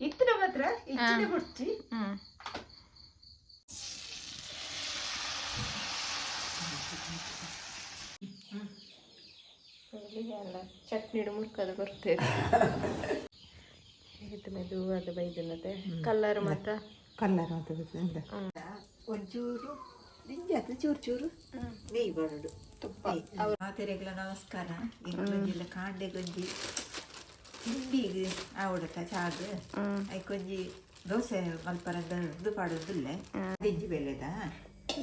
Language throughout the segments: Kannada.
ಇತ್ತಿನ ಮಾತ್ರ ಇಚ್ಚಿನ ಕೊಡ್ಚಿ ಹ್ಮ್ ಎಲ್ಲ ಚಟ್ನಿ ಮುರ್ಕದು ಬರ್ತೇವೆ ಇದು ಮೆದುವಾದ ಬೈದಿನತೆ ಕಲ್ಲರ್ ಮತ್ತ ಕಲ್ಲರ್ ಅಂತ ಒಂಚೂರು ನಿಂಜಾತ ಚೂರು ಚೂರು ನೆಯ್ಯಿ ಬರೋಡು ತುಪ್ಪ ಮಾತೆರೆಗಳ ನಮಸ್ಕಾರ. ಇಂಕೊಂಜಿಲ್ಲ ಕಾಂಡೆ ಗೊಂಜಿ. ಹಿಂಡಿಗೆ ಆವಡತ ಚಾದು ಐಕೊಂಜಿ ದೋಸೆ ಮಲ್ಪರದ ಇದು ಪಾಡೋದಿಲ್ಲ. ಅದಿಜ್ಜಿ ಬೆಲೆದ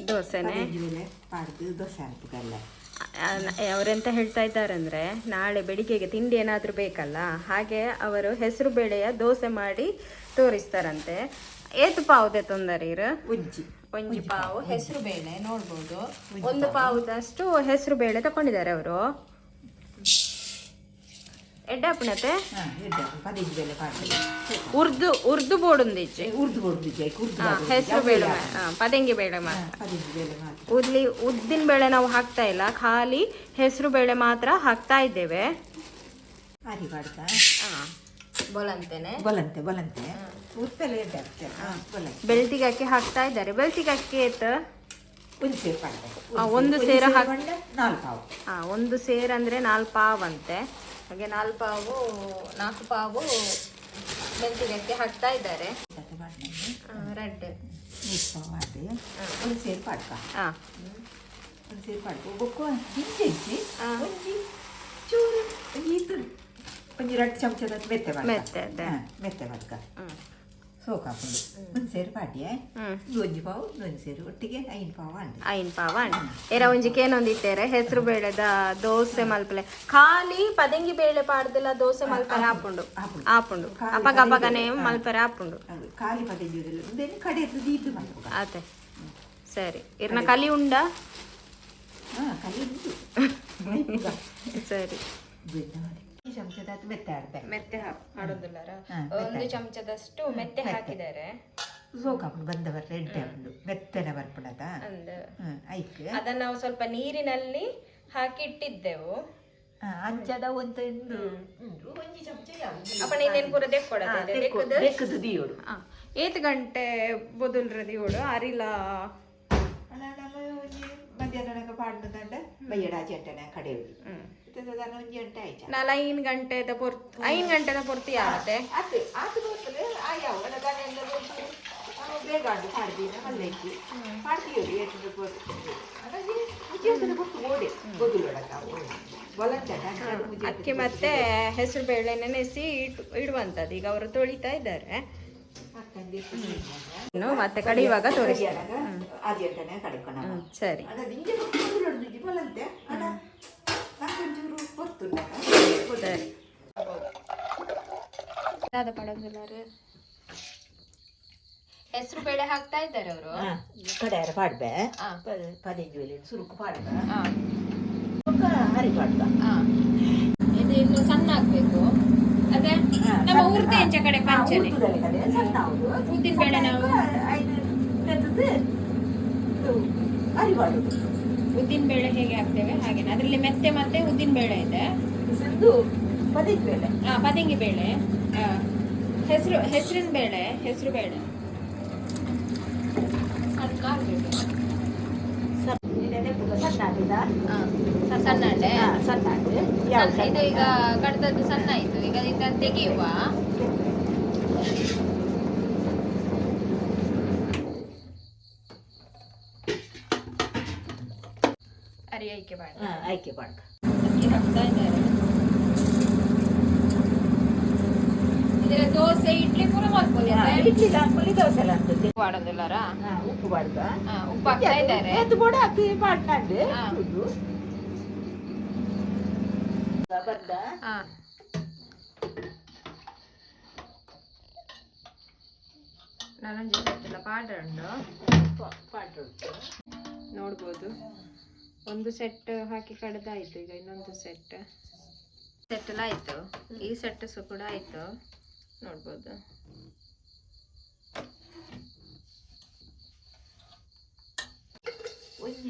ದೋಸೆನೆ. ಗೆಜ್ಜಿ ಬೆಲೆ ಪಾಡ್ದು ದೋಸೆ ಹಾಕ್ಬೇಕಲ್ಲ. ಅವರೆಂತ ಹೇಳ್ತಾ ಇದ್ದಾರೆ ಅಂದ್ರೆ ನಾಳೆ ಬೆಳಿಗ್ಗೆಗೆ ತಿಂಡಿ ಏನಾದರೂ ಬೇಕಲ್ಲ ಹಾಗೆ ಅವರು ಹೆಸರು ಬೇಳೆಯ ದೋಸೆ ಮಾಡಿ ತೋರಿಸ್ತಾರಂತೆ. ಏತು ಪಾವುದೇ ತೊಂದರೆ ಇರು. ಉಜ್ಜಿ ಒಂಜಿ ಪಾವು ಹೆಸರು ಬೇಳೆ ನೋಡ್ಬೋದು. ಒಂದು ಪಾವುದಷ್ಟು ಹೆಸರು ಬೇಳೆ ತಕೊಂಡಿದ್ದಾರೆ ಅವರು. ಪಾಡ್ದು ಉರ್ದು ಉರ್ದು ಬೋಡುಂದಿಜ್ಜಿ ಉರ್ದು ಹೆಸರು ಬೇಳೆ ಪದಂಗಿ ಬೇಳೆ ಮಾತ್ರ. ಉದ್ಲಿ ಉದ್ದಿನ ಬೇಳೆ ನಾವು ಹಾಕ್ತಾ ಇಲ್ಲ. ಖಾಲಿ ಹೆಸರು ಬೇಳೆ ಮಾತ್ರ ಹಾಕ್ತಾ ಇದ್ದೇವೆ. ಬೋಲಂತೇನೆ. ಬಲಂತೆ ಬಲಂತೆ. ಬೆಳ್ತಿಗೆ ಅಕ್ಕಿ ಹಾಕ್ತಾ ಇದ್ದಾರೆ. ಬೆಳ್ತಿಗೆ ಅಕ್ಕಿ ಏತ ಒಂದು ಸೇರು ಹಾಕ್- ಒಂದು ಸೇರ್ ಅಂದ್ರೆ ನಾಲ್ಕು ಪಾವ್ ಅಂತೆ ಹಾಗೆ ನಾಲ್ಕು ಪಾವು ನಾಲ್ಕು ಪಾವು ಮೆಂತಿನಕ್ಕೆ ಹಾಕ್ತಾ ಇದ್ದಾರೆ. ರೆಡ್. ಒಂದು ಸೇರು ಪಾಡ್ಕ? ಹಾ. ಒಂದು ಸೇರು ಪಾಡ್ಕ. ಒಂಜಿ ಚೂರು ಒಂಜಿ ಎರಡು ಚಮಚದ ಮೆತ್ತೆ. ಮೆತ್ತೆ ಮೆತ್ತೆ ಮಾಡ್ಕ ಹ್ಮ್ ಸೋಕ್ ಹಾಕೊಂಡು ಒಂದು ಸೇರು ಹ್ಮ್ ಒಂಜಿ ಪಾವು ಒಂದು ಸೇರು ಒಟ್ಟಿಗೆ ಐನ್ ಪಾವು ಅಂಡಿ ಐನ್ ಪಾವ ಎರ ಒಂಜಿಗೆ ಏನೊಂದಿತ್ತೇರೆ ಹೆಸರು ಬೇಳೆದ ದೋಸೆ ಮಲ್ಪಲೆ ಖಾಲಿ ಪದಂಗಿ ಬೇಳೆ ಪಾಡ್ದಿಲ್ಲ ದೋಸೆ ಮಲ್ಪರೆ ಆಪುಂಡು ಆಪುಂಡು. ಅಪಗ ಅಪಗನೆ. ಮಲ್ಪರೆ ಆಪುಂಡು ಅದು ಖಾಲಿ ಪದಂಗಿ ಒಂದೇನು ಕಡೆ ಇದು ಮಾಡ್ಬೇಕು ಆತೆ ಸರಿ ಇರ್ನ ಕಲಿ ಉಂಡ ಕಲಿ ಸರಿ ಈ ಚಮಚದ ಮೆತ್ತೆ ಆಡ್ಬೇಕು ಮೆತ್ತೆ ಒಂದು ಚಮಚದಷ್ಟು ಮೆತ್ತೆ ಹಾಕಿದ್ದಾರೆ ಸೋಕ್ ಹಾಕೊಂಡು ಬಂದವರ ರೆಡ್ ಹಾಕೊಂಡು ಮೆತ್ತನೆ ಬರ್ಪಡದ ಅಂದ. ಐಕ್ ಅದನ್ನ ನಾವು ಸ್ವಲ್ಪ ನೀರಿನಲ್ಲಿ ಹಾಕಿ ಇಟ್ಟಿದ್ದೆವು. ಅಂಚದ ಒಂದು ಉಂಡು ಒಂಜಿ ಚಮಚ ಯಾವುದು ಅಪ್ಪ ನೀನೇನ್ ಪೂರ ದೆಕ್ಕೊಡದೆ? ದಿಯೋಡು ಏತ್ ಗಂಟೆ ಬದುಲ್ರ ದಿಯೋಡು ಅರಿಲ. ಮಧ್ಯಾಹ್ನ ಪಾಡ್ನ ದಂಡ ಚಟ್ಟನೆ ಅಂಟನೆ ನಾಲ್ ಐನ್ ಗಂಟೆದ ಐದು ಗಂಟೆದ ಪೊರ್ತಿ ಆಗುತ್ತೆ. ಅದು ಅದು ಬರ್ತದೆ ಆ ಯಾವ ಗಣೆಲ್ಲ ನಾವು ಬೇಗ ಆಡು ಪಾಡ್ದಿನ ಮಲ್ಲೈಕಿ ಪಾಡ್ತೀವಿ ಏಟು ಬರ್ತದೆ ಹಾಗಾಗಿ ಮುಜ್ಜಿಯಂತದ ಗೊತ್ತು ಓಡೆ ಗೊದುಲೊಡಕ ಅಕ್ಕಿ ಮತ್ತೆ ಹೆಸರು ಬೇಳೆ ನೆನೆಸಿ ಇಟ್ ಇಡುವಂತದ್ದು ಈಗ ಅವರು ತೊಳಿತಾ ಇದ್ದಾರೆ. ಇನ್ನು ಮತ್ತೆ ಕಡಿಯುವಾಗ ತೋರಿಸ್ತಾರೆ ಸರಿ ಅದ ನಿಂಗೆ ಗೊದುಲೊಡ್ದು ಬಲಂತೆ ಅದ ನಾಕೊಂಚೂರು ಗೊತ್ತುಂಟ ಸರಿ ಅದ ಹೆಸರು ಬೇಳೆ ಹಾಕ್ತಾ ಇದ್ದಾರೆ ಅವರು? ಕಡೆಯಾರ ಪಾಡ್ಬೆ. ಪದಿನೈದು ವೇಲೆ ಸುರುಕು ಪಾಡ್ಬೆ? ಹರಿ ಪಾಡ್ಬ. ಇದು ಇನ್ನು ಸಣ್ಣ ಆಗ್ಬೇಕು. ಅದೇ ನಮ್ಮ ಊರ್ತೆ ಉರ್ದು ಹೆಂಚ ಕಡೆ ಪಂಚನೆ ಉದ್ದಿನ ಬೇಳೆ ನಾವು. ಉದ್ದಿನ ಬೇಳೆ ಹೇಗೆ ಹಾಕ್ತೇವೆ? ಹಾಗೇನೆ. ಅದರಲ್ಲಿ ಮೆತ್ತೆ ಮತ್ತೆ ಉದ್ದಿನ ಬೇಳೆ ಇದೆ. ಇದು ಪದಿದ ಬೇಳೆ. ಆ, ಪದಂಗಿ ಬೇಳೆ. ಹೆಸರು ಹೆಸರಿನ ಬೇಳೆ ಹೆಸರು ಬೇಳೆ. ಹಾಕ್ಬೇಕು ಸಣ್ಣ ಹಾ, ಇದು ಈಗ ಕಡ್ದದ್ದು ಸಣ್ಣ ಆಯ್ತು. ಈಗ ಇದನ್ನು ತೆಗೆಯುವ. ಅರಿ ಆಯ್ಕೆ ಮಾಡ ಹಾ, ಆಯ್ಕೆ ಮಾಡ್ಕ. ಅಕ್ಕಿ ಹಾಕ್ತಾ ಇದ್ದಾರೆ ಇದರ ದೋಸೆ ಇಡ್ಲಿ ಪೂರ ಮಾಡ್ಕೊಳ್ಳಿ ಹಾ, ಇಡ್ಲಿ ಹಾಕೊಳ್ಳಿ ದೋಸೆ ಎಲ್ಲ ಆಗ್ತದೆ ಮಾಡೋದಿಲ್ಲರ ಹಾ, ಉಪ್ಪು ಮಾಡ್ಕ ಉಪ್ಪು ಹಾಕ್ತಾ ಇದ್ದಾರೆ. ಎದ್ದು ಕೂಡ ಹಾಕಿ ಮಾಡ್ಕೊಂಡು ಹಾ. ಇದು. ಬರ್ದ. ಹಾ. ನಾನೊಂದು ಗೊತ್ತಿಲ್ಲ ಪಾಡ್ರ ಉಂಟು. ಪಾಟ್ ಉಂಟು. ನೋಡ್ಬೋದು. ಒಂದು ಸೆಟ್ ಹಾಕಿ ಕಡ್ದಾಯ್ತು ಈಗ ಇನ್ನೊಂದು ಸೆಟ್ ಸೆಟ್ ಎಲ್ಲ ಆಯ್ತು. ಈ ಸೆಟ್ ಸಹ ಕೂಡ ಆಯ್ತು. ನೋಡ್ಬೋದು.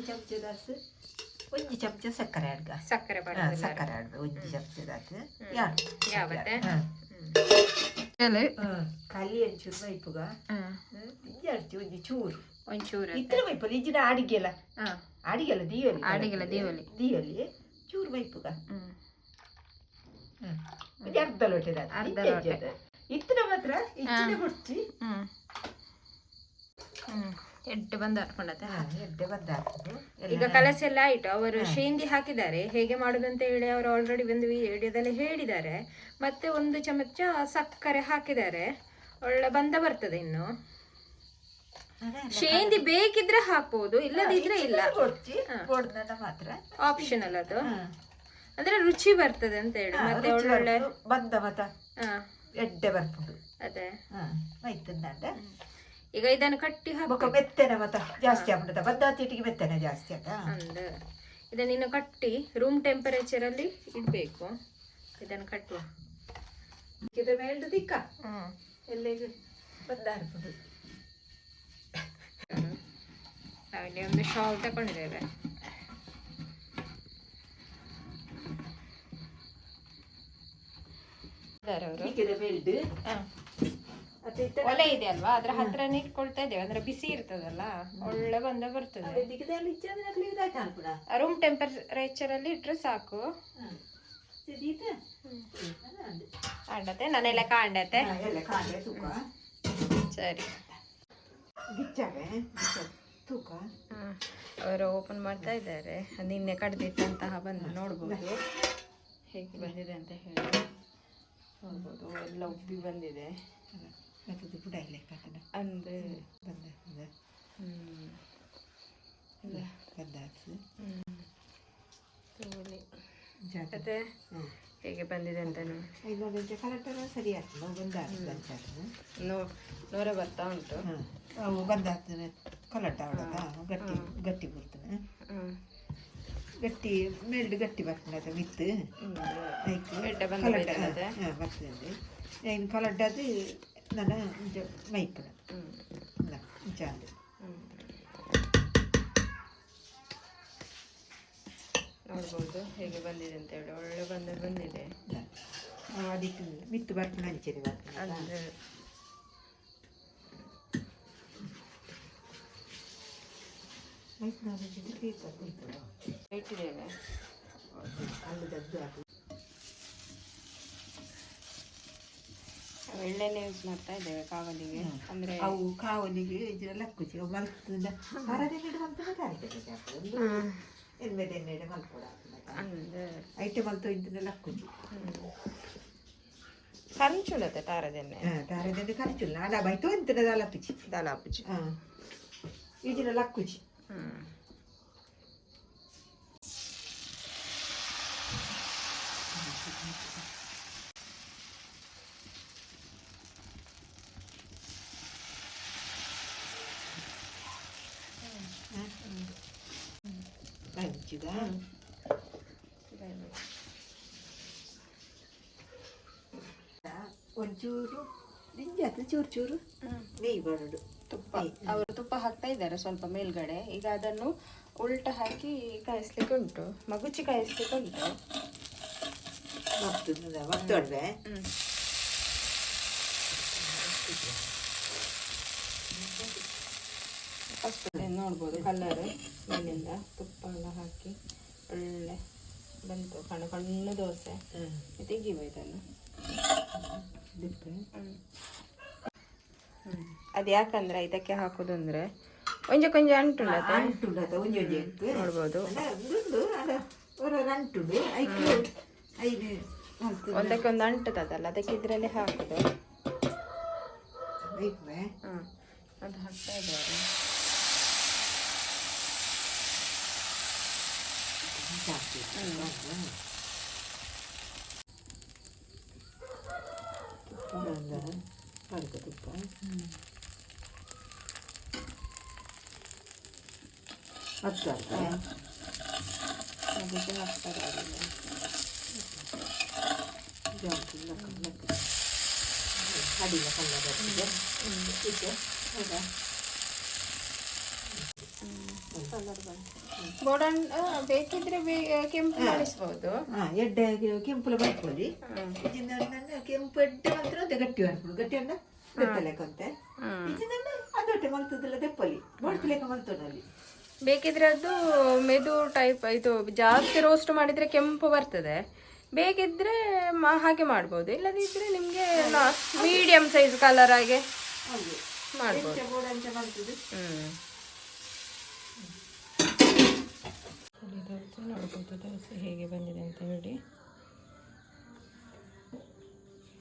ಒಂಜಿ ಚಮಚದಾತು ಒಂಜಿ ಚಮಚ ಸಕ್ಕರೆ ಅಡ್ಗ ಸಕ್ಕರೆ ಹಾ, ಪಡೆದಿಲ್ಲ ಸಕ್ಕರೆ ಆಡ್ಬೇಕು ಒಂಜಿ ಚಮಚದಾತು ಹ್ಮ್. ಯಾರು ಯಾವತ್ತೆ? ಹಾ. ಹ್ಮ್. ಕಲಿ ಒಂಚೂರು ಮೈಪುಗ ಇಂಜಿ ಒಂಜಿ ಚೂರು ಒಂಚೂರು ಇತ್ರ ಮೈಪಲ್ಲ ಇಂಜಿನ ಆಡಿಗೆಲ್ಲ ಹಾ ಆಡಿಗೆಲ್ಲ ದೀವಲಿ ಆಡಿಗೆಲ್ಲ ದೀವಲಿ. ದೀವಲಿ ಚೂರು ಮೈಪುಗ ಹ್ಮ್ ಒಂಜಿ ಅರ್ಧ ಲೋಟದ ಅರ್ಧ ಲೋಟೆ. ಇತ್ರ ಮಾತ್ರ ಇಚ್ಚಿನ ಬುಡ್ಚಿ ಹ್ಮ್ ಹ್ಮ್ ಎಡ್ಡೆ ಬಂದು ಹಾಕೊಂಡತ್ತೆ ಎಡ್ಡೆ ಬಂದ ಈಗ ಕಲಸ ಎಲ್ಲ ಆಯ್ತು. ಅವರು ಶೇಂದಿ ಹಾಕಿದ್ದಾರೆ. ಹೇಗೆ ಮಾಡುದಂತ ಹೇಳಿ ಅವರು ಆಲ್ರೆಡಿ ಒಂದು ವಿಡಿಯೋದಲ್ಲಿ ಹೇಳಿದ್ದಾರೆ. ಮತ್ತೆ ಒಂದು ಚಮಚ ಸಕ್ಕರೆ ಹಾಕಿದ್ದಾರೆ. ಒಳ್ಳೆ ಬಂದ ಬರ್ತದೆ ಇನ್ನು. ಶೇಂದಿ ಬೇಕಿದ್ರೆ ಹಾಕ್ಬೋದು ಇಲ್ಲದಿದ್ರೆ ಇಲ್ಲ. ಮಾತ್ರ. ಆಪ್ಷನಲ್ ಅದು. ಅಂದ್ರೆ ರುಚಿ ಬರ್ತದೆ ಅಂತ ಹೇಳಿ. ಮತ್ತೆ ಒಳ್ಳೊಳ್ಳೆ ಬಂದ ಮತ ಎಡ್ಡೆ ಬರ್ತದೆ ಅದೇ. ಮೈತಂದಂಡ ಈಗ ಇದನ್ನು ಕಟ್ಟಿ ಹಾಕಿ ಮೆತ್ತನೆ ಮತ ಜಾಸ್ತಿ ಆಗ್ಬಿಡುತ್ತ. ಬದ್ದ ತಿಟ್ಟಿಗೆ ಮೆತ್ತನೆ ಜಾಸ್ತಿ ಆತ ಅಂದ ಇದನ್ನ ಇನ್ನು ಕಟ್ಟಿ ರೂಮ್ ಟೆಂಪರೇಚರ್ ಅಲ್ಲಿ ಇಡ್ಬೇಕು. ಇದನ್ನು ಕಟ್ಟುವ ಇದ್ರ ಮೇಲ್ದು ದಿಕ್ಕ. ಹ್ಮ್. ಎಲ್ಲಿಗೆ? ಬದ್ದಾರ್ಬೋದು ನಾವಿಲ್ಲಿ ಒಂದು ಶಾಲ್ ತಗೊಂಡಿದ್ದೇವೆ. ಅವರು ಹೀಗಿದೆ ಬೆಲ್ಡ್ ಮತ್ತೆ ಇತ್ತ ಒಲೆ ಇದೆ ಅಲ್ವಾ? ಅದ್ರ ಹತ್ರನೇ ಇಟ್ಕೊಳ್ತಾ ಇದ್ದೇವೆ. ಅಂದ್ರೆ ಬಿಸಿ ಇರ್ತದಲ್ಲ? ಒಳ್ಳೆ ಬಂದ ಬರ್ತದೆ. ರೂಮ್ ಟೆಂಪರೇಚರ್ ಅಲ್ಲಿ ಇಟ್ರೆ ಸಾಕು. ಕಾಂಡತೆ? ನಾನೆಲ್ಲ ಕಾಂಡತೆ? ಸರಿ. ತೂಕ. ಅವರು ಓಪನ್ ಮಾಡ್ತಾ ಇದ್ದಾರೆ. ನಿನ್ನೆ ಕಡ್ದಿಟ್ಟಂತಹ ಬಂದು ನೋಡ್ಬೋದು. ಹೇಗೆ ಬಂದಿದೆ ಅಂತ ಹೇಳಿ. ನೋಡ್ಬೋದು. ಎಲ್ಲ ಉಬ್ಬಿ ಬಂದಿದೆ. ಮತ್ತೆ ಬುಡ ಇಲ್ಲ ಕಾಕನ ಅಂದ್ರೆ ಬಂದ ಬಂದ ಹ್ಮ್. ಬಂದ ಹಾಕ್ಸು ತಗೊಳ್ಳಿ. ಹೇಗೆ ಬಂದಿದೆ ಅಂತ ಐನೂರು ಐದು ಕರೆಕ್ಟಾಗ ಸರಿ ಆಗ್ತದೆ ನಾವು ಬಂದ ಅಂತ ನೋರ ಬರ್ತಾ ಉಂಟು. ಅವು ಬಂದಾಗ್ತದೆ ಕಲಟ ಅವಳಗ ಗಟ್ಟಿ ಗಟ್ಟಿ ಬರ್ತದೆ. ಗಟ್ಟಿ ಮೇಲ್ಡ್ ಗಟ್ಟಿ ಬರ್ತದೆ ಅದು ವಿತ್. ಆಯ್ತು ಕಲಟ? ಬರ್ತದೆ ಏನು ಕಲಟ ಅದು ನನ್ನ ಮೈಪುರ ಹ್ಮ್ ಜಾದು ಹ್ಮ್. ನೋಡ್ಬೋದು ಹೇಗೆ ಬಂದಿದೆ ಅಂತ ಹೇಳಿ ಒಳ್ಳೆ ಬಂದ ಬಂದಿದೆ ನಾವು ಅದಕ್ಕೆ ಮಿತ್ತು ಬರ್ತದೆ ಹಂಚೇರಿ ಬರ್ತದೆ ಅಂದ್ರೆ ಮೈಸೂರು ಬೇಕು ಇಟ್ಟಿದ್ದೇವೆ ಅಲ್ಲದದ್ದು ಎಳ್ಳೆಣ್ಣೆ ಯೂಸ್ ಮಾಡ್ತಾ ಇದ್ದೇವೆ ಕಾವಲಿಗೆ. ಅಂದ್ರೆ ಅವು ಕಾವಲಿಗೆ ಇದೆಲ್ಲ ಕುಚಿ ಮಲ್ಕದಿಂದ ಮರದೆನ್ನೆಡೆ ಮಲ್ತದ ಕಾಲಿಗೆ ಒಂದು ಎನ್ಮೆದೆನ್ನೆಡೆ ಮಲ್ಕೊಡ ಐಟೆ ಮಲ್ತು ಇದನ್ನೆಲ್ಲ ಕುಚಿ ಕಂಚುಳತೆ ತಾರದೆಣ್ಣೆ ತಾರದೆನ್ನೆ ಖರ್ಚುಲ್ಲ ಅದ ಬೈತು ಇಂತದ ಅಲ್ಲ ಪಿಚಿ ದಾಲಾಪುಜಿ ಹಾಂ. ಈಜಿನ ಲಕ್ಕುಚಿ. ಹ್ಞೂ ಒಂಚೂರು ನಿಜ ಚೂರು ಚೂರು. ನೆಯ್ ಬರೋದು. ತುಪ್ಪ. ಅವರು ತುಪ್ಪ ಹಾಕ್ತಾ ಇದ್ದಾರೆ ಸ್ವಲ್ಪ ಮೇಲ್ಗಡೆ. ಈಗ ಅದನ್ನು ಉಲ್ಟ ಹಾಕಿ ಕಾಯಿಸ್ಲಿಕ್ಕೆ ಉಂಟು. ಮಗುಚಿ ಕಾಯಿಸ್ಲಿಕ್ಕೆ ಉಂಟು. ಮತ್ತೊಂದು ಮತ್ತೊಡ್ವೆ ಫಸ್ಟ್ ನೋಡ್ಬೋದು ಕಲರ್ ಮೇಲಿಂದ ತುಪ್ಪ ಎಲ್ಲ ಹಾಕಿ ಒಳ್ಳೆ ಬಂತು. ಕಣ್ಣು ಕಣ್ಣು ದೋಸೆ. ತೆಗಿವ ಇದನ್ನು. ಅದು ಯಾಕಂದ್ರೆ ಇದಕ್ಕೆ ಹಾಕೋದು ಅಂದ್ರೆ ಕೊಂಜ ಅಂಟು ಅಂಟು ಅಂಟುಂಡು ಆತ ಒಂಜಿ ಒಂಜಿ ಎಕ್ಕು ನೋಡ್ಬೋದು. ಅಂಟುಂಡು ಒಂದಕ್ಕೆ ಒಂದು ಅಂಟುತ್ತದಲ್ಲ ಅದಕ್ಕೆ ಇದ್ರಲ್ಲಿ ಹಾಕುದು. ಅದು ಹಾಕ್ತಾ ಇದ್ದಾರೆ. ಜಾಸ್ತಿ ಕಡಕ ತುಪ್ಪ ಹತ್ತು ಅರ್ಧ ಅದಕ್ಕೆ ಹಾಕ್ತಾ ಇದ್ದಾರೆ ಜಾಸ್ತಿ ಲೆಕ್ಕ ಲೆಕ್ಕ ಅಡಿಲ ಕಲ್ಲ ಬರ್ತದೆ ಇದು ಹೌದಾ ಕಲರ್ ಬಂತು ಗೋಡನ್ ಬೇಕಿದ್ರೆ ಬೇ ಕೆಂಪು ಮಾಡಿಸ್ಬೋದು ಹಾ ಎಡ್ಡೆ ಕೆಂಪುಲ ಬರ್ಕೊಳ್ಳಿ ಇಜಿಂದ ನನ್ನ ಕೆಂಪು ಎಡ್ಡೆ ಮಾತ್ರ ಅದೇ ಗಟ್ಟಿ ಮಾಡ್ಕೊಳ್ಳಿ ಗಟ್ಟಿ ಅಣ್ಣ ಬೆತ್ತಲೆಕ್ಕಂತೆ ಅದಕ್ಕೆ ಅದೊಟ್ಟೆ ಮಲ್ತದಲ್ಲ ದೆಪ್ಪಲಿ ಬಡ್ತಲೆಕ್ಕ ಮಲ್ತನಲ್ಲಿ ಬೇಕಿದ್ರೆ ಅದು ಮೆದು ಟೈಪ್ ಇದು ಜಾಸ್ತಿ ರೋಸ್ಟ್ ಮಾಡಿದ್ರೆ ಕೆಂಪು ಬರ್ತದೆ. ಬೇಕಿದ್ರೆ ಮ- ಹಾಗೆ ಮಾಡ್ಬೋದು. ಇಲ್ಲದಿದ್ರೆ ನಿಮಗೆ ಮೀಡಿಯಂ ಸೈಜ್ ಕಲರ್ ಆಗಿ ಹೌದು ಮಾಡ್ಬೋದು. ಹ್ಞೂ ನೋಡ್ಬೋದು ದೋಸೆ ಹೇಗೆ ಬಂದಿದೆ ಅಂತ ಹೇಳಿ.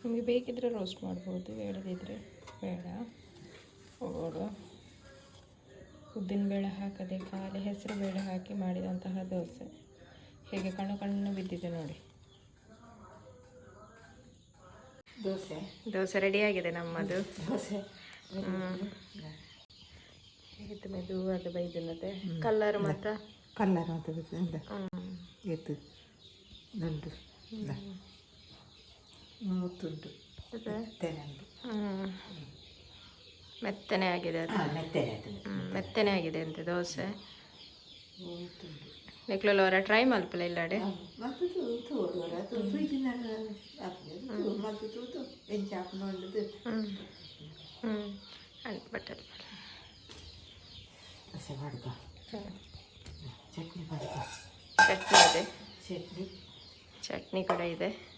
ನಿಮಗೆ ಬೇಕಿದ್ದರೆ ರೋಸ್ಟ್ ಮಾಡ್ಬೋದು ಬೇಡದಿದ್ದರೆ ಬೇಡ. ಓಡು. ಉದ್ದಿನಬೇಳೆ ಹಾಕದೆ ಖಾಲಿ ಹೆಸರು ಬೇಳೆ ಹಾಕಿ ಮಾಡಿದಂತಹ ದೋಸೆ. ಹೇಗೆ ಕಣ್ಣು ಕಣ್ಣು ಬಿದ್ದಿದೆ ನೋಡಿ. ದೋಸೆ. ದೋಸೆ ರೆಡಿಯಾಗಿದೆ ನಮ್ಮದು. ದೋಸೆ. ಹೇಗಿತ್ತು ಮೆದುವಾದ ಬೈದಿನದೆ ಕಲ್ಲರ್ ಮತ್ತು? ಕಲ್ಲರ್ ಅಂತ ಇತ್ತು ನಂದು ಮೂವತ್ತುಂಟು. ಅದೇ? ಮೆತ್ತನೆ ಆಗಿದೆ. ಮೆತ್ತನೆ ಆಗಿದೆ ಅಂತೆ ದೋಸೆ. ಮೂವತ್ತುಂಟು. ಅವರ ಟ್ರೈ ಮಲ್ಪಲ ಇಲ್ಲಾಡೆ? ಮಾಡ್ಕೊ ಚಟ್ನಿ ಚಟ್ನಿ ಇದೆ. ಚಟ್ನಿ ಕೂಡ ಇದೆ.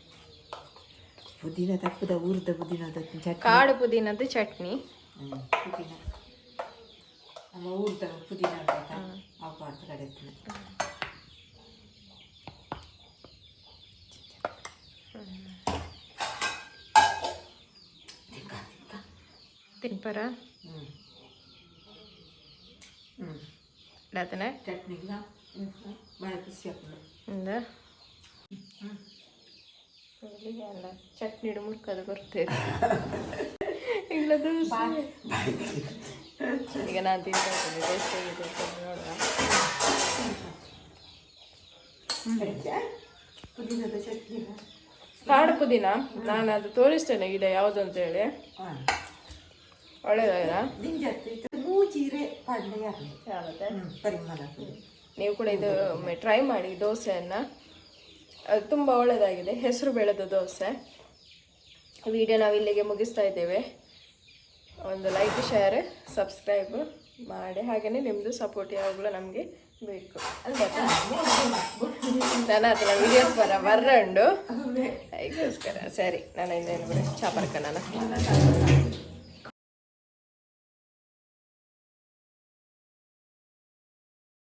ಪುದೀನ ತಪ್ಪದ ಊರ್ದ ಪುದೀನದ ಚಟ್ನಿ ಕಾಡು ಪುದೀನದ್ದು ಚಟ್ನಿ ಹ್ಮ್, ಪುದೀನ ನಮ್ಮ ಊರ್ದ ಪುದೀನ ಅಂತ ಅವು ಮಾಡ್ತಾ ಕಡೆ ಎತ್ತಿನ. ತಿಕ್ಕ, ತಿಕ್ಕ. ತಿನ್ಪರ ಹ್ಮ್. ಹ್ಮ್. ಅದನ್ನೇ ಚಟ್ನಿಗ ಭಾಳ ಖುಷಿ ಆಗ್ತದೆ ಎಲ್ಲ ಚಟ್ನಿ ಮುರ್ಕದು ಬರ್ತೇವೆ. ಇಲ್ಲದು ಈಗ ನಾನು ತಿಂತೀನಿ ಟೇಸ್ಟ್ ಅಂತ ನೋಡುವ. ಕಾಡು ಪುದೀನ? ನಾನು ಅದು ತೋರಿಸ್ತೇನೆ ಗಿಡ ಯಾವುದು ಅಂತ ಹೇಳಿ. ಒಳ್ಳೇದಾಗಿಲ್ಲ ನೀವು ಕೂಡ ಇದು ಟ್ರೈ ಮಾಡಿ ದೋಸೆಯನ್ನು. ತುಂಬ ಒಳ್ಳೆಯದಾಗಿದೆ ಹೆಸರು ಬೆಳೆದ ದೋಸೆ. ವಿಡಿಯೋ ನಾವು ಇಲ್ಲಿಗೆ ಮುಗಿಸ್ತಾ ಇದ್ದೇವೆ. ಒಂದು ಲೈಕ್ ಶೇರ್ ಸಬ್ಸ್ಕ್ರೈಬ್ ಮಾಡಿ. ಹಾಗೆಯೇ ನಿಮ್ಮದು ಸಪೋರ್ಟ್ ಯಾವಾಗಲೂ ನಮಗೆ ಬೇಕು. ಅಲ್ವಾ? ನನ್ನ ಹತ್ರ ವಿಡಿಯೋಸ್ ಬರ ಬರ್ರಂಡು ಅದಕ್ಕೋಸ್ಕರ. ಸರಿ ನಾನು ಇನ್ನೇನು ಬಿಡಿ. ಚಾಪರ್ಕ ನಾನು.